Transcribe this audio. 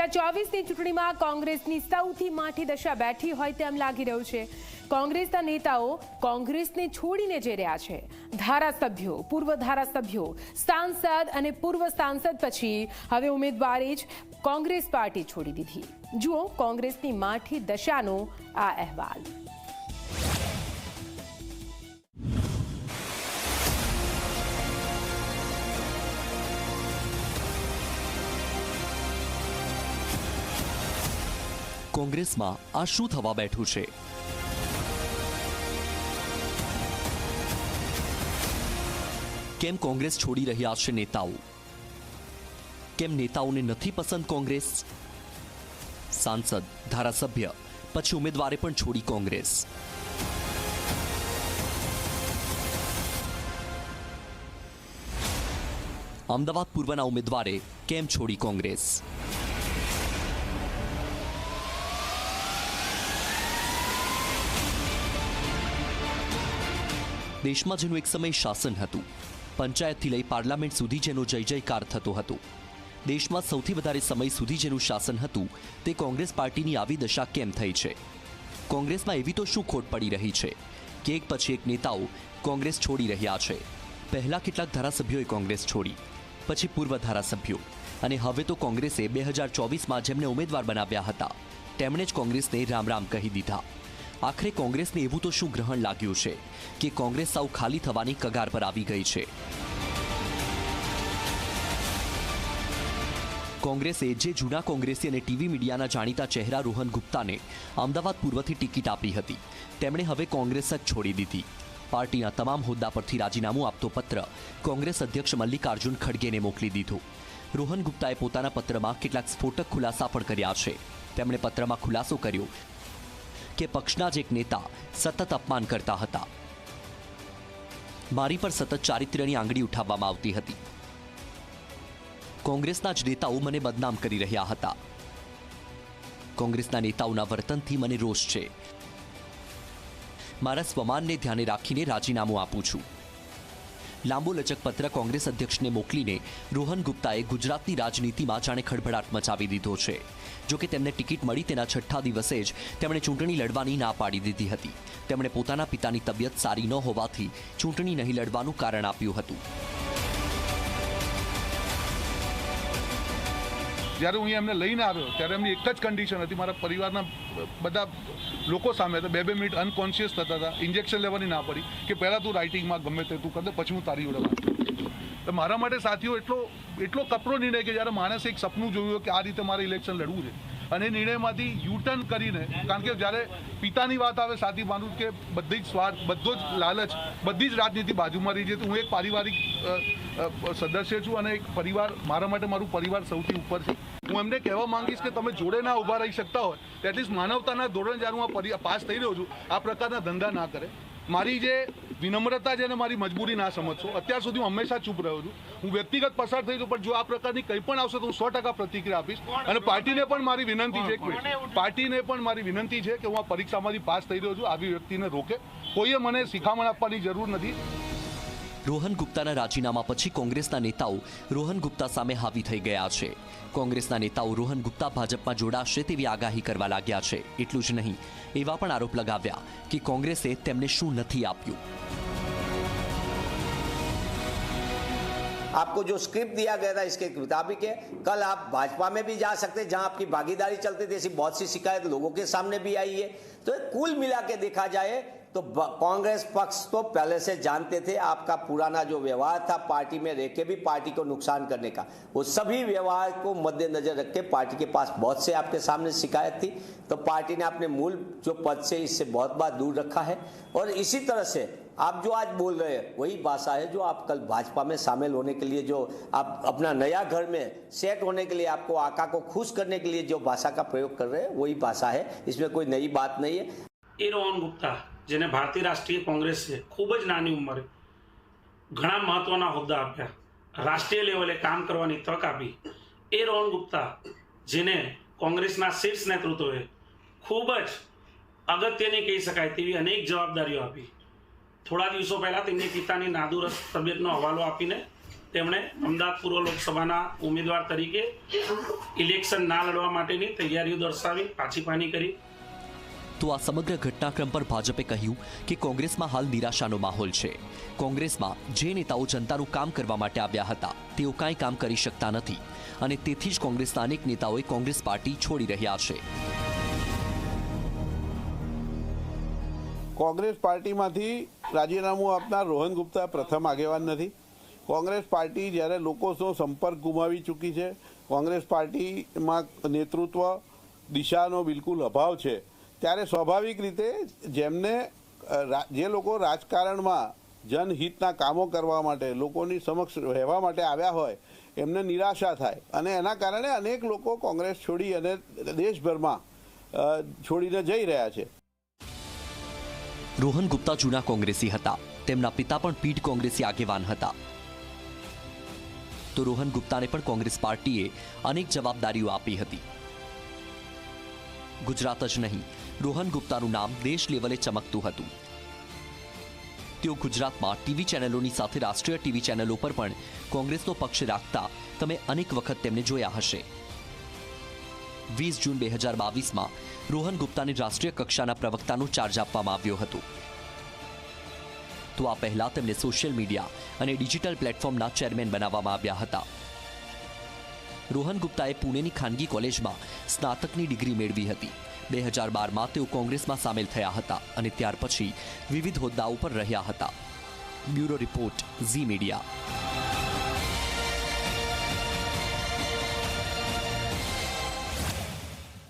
હજાર ચોવીસની ચૂંટણીમાં કોંગ્રેસની સૌથી માઠી દશા બેઠી હોય તેમ લાગી રહ્યું છે. કોંગ્રેસના નેતાઓ કોંગ્રેસને છોડીને જઈ રહ્યા છે. ધારાસભ્યો, પૂર્વ ધારાસભ્યો, સાંસદ અને પૂર્વ સાંસદ પછી હવે ઉમેદવારે જ કોંગ્રેસ પાર્ટી છોડી દીધી. જુઓ કોંગ્રેસની માઠી દશાનો આ અહેવાલ. કોંગ્રેસમાં આ શું થવા બેઠું છે? કેમ કોંગ્રેસ છોડી રહ્યા છે નેતાઓ? કેમ નેતાઓને નથી પસંદ કોંગ્રેસ? સાંસદ, ધારાસભ્ય, પછી ઉમેદવારે પણ છોડી કોંગ્રેસ. અમદાવાદ પૂર્વના ઉમેદવારે કેમ છોડી કોંગ્રેસ? દેશમાં જેનું એક સમય શાસન હતું. પંચાયતથી લઈ પાર્લામેન્ટ સુધી જેનો જય જયકાર થતો હતો. દેશમાં સૌથી વધારે સમય સુધી જેનું શાસન હતું, તે કોંગ્રેસ પાર્ટીની આવી દશા કેમ થઈ છે? કોંગ્રેસમાં એવી તો શું ખોટ પડી રહી છે? કે એક પછી એક નેતાઓ કોંગ્રેસ છોડી રહ્યા છે. પહેલાં કેટલાક ધારાસભ્યોએ કોંગ્રેસ છોડી, પછી પૂર્વ ધારાસભ્યો. અને હવે તો કોંગ્રેસે બે હજાર ચોવીસમાં જેમને ઉમેદવાર બનાવ્યા હતા, તેમણે જ કોંગ્રેસને રામ રામ કહી દીધા. આખરે કોંગ્રેસને એવું તો શું ગ્રહણ લાગ્યું છે કે કોંગ્રેસ સાવ ખાલી થવાની કગાર પર આવી ગઈ છે? કોંગ્રેસે જે જૂના કોંગ્રેસી અને ટીવી મીડિયાના જાણીતા ચહેરા રોહન ગુપ્તાને અમદાવાદ પૂર્વથી ટિકિટ આપી હતી. તેમણે હવે કોંગ્રેસ જ છોડી દીધી. પાર્ટીના તમામ હોદ્દા પરથી રાજીનામું આપતો પત્ર કોંગ્રેસ અધ્યક્ષ મલ્લિકાર્જુન ખડગેને મોકલી દીધો. રોહન ગુપ્તાએ પોતાના પત્રમાં કેટલાક સ્ફોટક ખુલાસા પણ કર્યા છે. તેમણે પત્રમાં ખુલાસો કર્યો કે પક્ષના જ એક નેતા સતત અપમાન કરતા હતા. મારી પર સતત ચારિત્ર્યની આંગળી ઉઠાવવામાં આવતી હતી. કોંગ્રેસના જ નેતાઓ મને બદનામ કરી રહ્યા હતા. કોંગ્રેસના નેતાઓના વર્તનથી મને રોષ છે. મારા સ્વમાનને ધ્યાને રાખીને રાજીનામું આપું છું. લાંબો લચક પત્ર કોંગ્રેસ અધ્યક્ષને મોકલીને રોહન ગુપ્તાએ ગુજરાતની રાજનીતિમાં જાણે ખળભળાટ મચાવી દીધો છે. જો કે તેમને ટિકિટ મળી તેના છઠ્ઠા દિવસે જ તેમણે ચૂંટણી લડવાની ના પાડી દીધી હતી. તેમણે પોતાના પિતાની તબિયત સારી ન હોવાથી ચૂંટણી નહીં લડવાનું કારણ આપ્યું હતું. જ્યારે હું એમને લઈને આવ્યો, ત્યારે એમની એક જ કન્ડિશન હતી. મારા પરિવારના બધા લોકો સામે હતા. બે બે મિનિટ અનકોન્શિયસ થતા હતા. ઇન્જેક્શન લેવાની ના પડી કે પહેલાં તું રાઇટિંગમાં ગમે તે તું કરે પછી હું તારી જોડે વાત. મારા માટે સાથીઓ, એટલો એટલો કપરો નિર્ણય કે જ્યારે માણસે એક સપનું જોયું કે આ રીતે મારે ઇલેક્શન લડવું છે. અને નિર્ણયમાંથી યુટર્ન કરીને, કારણ કે જ્યારે પિતાની વાત આવે સાથી માનું કે બધી જ સ્વાર્થ, બધો જ લાલચ, બધી જ રાજનીતિ બાજુમાં રહી છે, તો હું એક પારિવારિક સદસ્ય છું અને એક પરિવાર, મારા માટે મારું પરિવાર સૌથી ઉપર છે. હું એમને કહેવા માંગીશ કે તમે જોડે ના ઊભા રહી શકતા હોય એટલીસ્ટ માનવતાના ધોરણ જ્યારે હું પાસ થઈ રહ્યો છું, આ પ્રકારના ધંધા ના કરે. મારી જે વિનમ્રતા છે અને મારી મજબૂરી ના સમજશો. અત્યાર સુધી હું હંમેશા ચૂપ રહ્યો છું. હું વ્યક્તિગત પસાર થઈ છું પણ જો આ પ્રકારની કંઈ પણ આવશે તો હું સો ટકા પ્રતિક્રિયા આપીશ. અને પાર્ટીને પણ મારી વિનંતી છે એક પાર્ટીને પણ મારી વિનંતી છે કે હું આ પરીક્ષામાંથી પાસ થઈ રહ્યો છું આવી વ્યક્તિને રોકે. કોઈએ મને શિખામણ આપવાની જરૂર નથી. રોહન ગુપ્તાના રાજીનામા પછી કોંગ્રેસના નેતાઓ રોહન ગુપ્તા સામે હાવી થઈ ગયા છે કોંગ્રેસના નેતાઓ રોહન ગુપ્તા ભાજપમાં જોડાશે તેવી આગાહી કરવા લાગ્યા છે એટલું જ નહીં એવા પણ આરોપ લગાવ્યા કે કોંગ્રેસે તેમને શું નથી આપ્યું आपको जो स्क्रिप्ट दिया गया था इसके मुताबिक है कल आप भाजपा में भी जा सकते हैं जहां आपकी भागीदारी चलती थी ऐसी बहुत सी शिकायत लोगों के सामने भी आई है तो कुल मिला के देखा जाए तो कांग्रेस पक्ष तो पहले से जानते थे आपका पुराना जो व्यवहार था पार्टी में रहकर भी पार्टी को नुकसान करने का। वो सभी व्यवहार को मद्देनजर रख के पार्टी के पास बहुत से आपके सामने शिकायत थी। तो पार्टी ने अपने मूल जो पद से इससे बहुत बार दूर रखा है। और इसी तरह से आप जो आज बोल रहे हैं, वही भाषा है जो आप कल भाजपा में शामिल होने के लिए जो आप अपना नया घर में सेट होने के लिए, आपको आका को खुश करने के लिए जो भाषा का प्रयोग कर रहे हैं, वही भाषा है। इसमें कोई नई बात नहीं है। इरोन गुप्ता। જેને ભારતીય રાષ્ટ્રીય કોંગ્રેસે ખૂબ જ નાની ઉંમરે ઘણા મહત્વના હોદ્દા આપ્યા. રાષ્ટ્રીય લેવલે કામ કરવાની તક આપી. એ રોહન ગુપ્તા, જેને કોંગ્રેસના શીર્ષ નેતૃત્વએ ખૂબ જ અગત્યની કહી શકાય તેવી અનેક જવાબદારીઓ આપી. થોડા દિવસો પહેલાં તેમની પિતાની નાદુરસ્ત તબિયતનો હવાલો આપીને તેમણે અમદાવાદ પૂર્વ લોકસભાના ઉમેદવાર તરીકે ઇલેક્શન ના લડવા માટેની તૈયારીઓ દર્શાવી પાછી પાની કરી. તો આ સમગ્ર ઘટનાક્રમ પર ભાજપે કહ્યું કે કોંગ્રેસમાં હાલ નિરાશાનો માહોલ છે. કોંગ્રેસમાં જે નેતાઓ જનતાનું કામ કરવા માટે આવ્યા હતા, તેઓ કાંઈ કામ કરી શકતા નથી અને તેથી જ કોંગ્રેસના અનેક નેતાઓએ કોંગ્રેસ પાર્ટી છોડી રહ્યા છે. કોંગ્રેસ પાર્ટીમાંથી રાજીનામું આપનાર રોહન ગુપ્તા પ્રથમ આગેવાન નથી. કોંગ્રેસ પાર્ટી જ્યારે લોકોનો સંપર્ક ગુમાવી ચૂકી છે, કોંગ્રેસ પાર્ટીમાં નેતૃત્વ દિશાનો બિલકુલ અભાવ છે. ત્યારે સ્વાભાવિક રીતે જેમને જે લોકો રાજકારણમાં જનહિતના કામો કરવા માટે, લોકોની સમક્ષ રહેવા માટે આવ્યા હોય, એમને નિરાશા થાય. અને એના કારણે અનેક લોકો કોંગ્રેસ છોડી અને દેશભરમાં છોડીને જઈ રહ્યા છે. રોહન ગુપ્તા જૂના કોંગ્રેસી હતા. તેમના પિતા પણ પીઢ કોંગ્રેસી આગેવાન હતા. તો રોહન ગુપ્તાને પણ કોંગ્રેસ પાર્ટીએ અનેક જવાબદારીઓ આપી હતી. ગુજરાત જ નહીં રોહન ગુપ્તાનું નામ દેશ લેવલે ચમકતું હતું. તેઓ ગુજરાતમાં ટીવી ચેનલોની સાથે રાષ્ટ્રીય ટીવી ચેનલો પર પણ કોંગ્રેસનો પક્ષ રાખતા તમે અનેક વખત તેમને જોયા હશે. વીસ જૂન બે હજાર બાવીસમાં રોહન ગુપ્તાને રાષ્ટ્રીય કક્ષાના પ્રવક્તાનો ચાર્જ આપવામાં આવ્યો હતો. તો આ પહેલા તેમને સોશિયલ મીડિયા અને ડિજિટલ પ્લેટફોર્મના ચેરમેન બનાવવામાં આવ્યા હતા. રોહન ગુપ્તાએ પુણેની ખાનગી કોલેજમાં સ્નાતકની ડિગ્રી મેળવી હતી. બે હજાર બારમાં તેઓ કોંગ્રેસમાં સામેલ થયા હતા અને ત્યાર પછી વિવિધ હોદ્દાઓ પર રહ્યા હતા. Bureau report Zee media.